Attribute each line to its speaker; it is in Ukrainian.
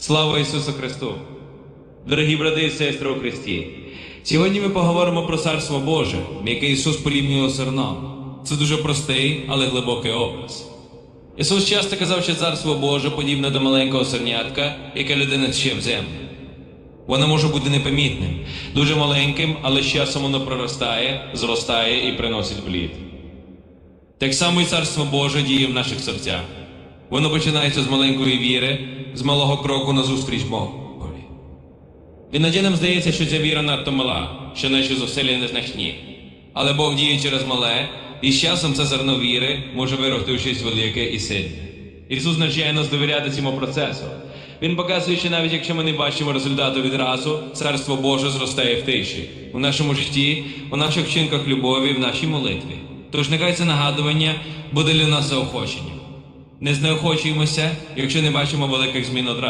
Speaker 1: Слава Ісусу Христу! Дорогі брати і сестри у Христі! Сьогодні ми поговоримо про Царство Боже, яке Ісус порівнював з зерном. Це дуже простий, але глибокий образ. Ісус часто казав, що Царство Боже подібне до маленького сернятка, яке людина тще в землю. Воно може бути непомітним, дуже маленьким, але з часом воно проростає, зростає і приносить плід. Так само і Царство Боже діє в наших серцях. Воно починається з маленької віри, з малого кроку назустріч Богові. Іноді нам здається, що ця віра надто мала, що наші зусилля незначні. Але Бог діє через мале, і з часом це зерно віри може вирости у щось велике і сильне. Ісус навчає нас довіряти цьому процесу. Він показує, що навіть якщо ми не бачимо результату відразу, Царство Боже зростає в тиші, у нашому житті, у наших вчинках любові, в нашій молитві. Тож нехай це нагадування буде для нас заохоченням. Не знеохочуємося, якщо не бачимо великих змін одразу.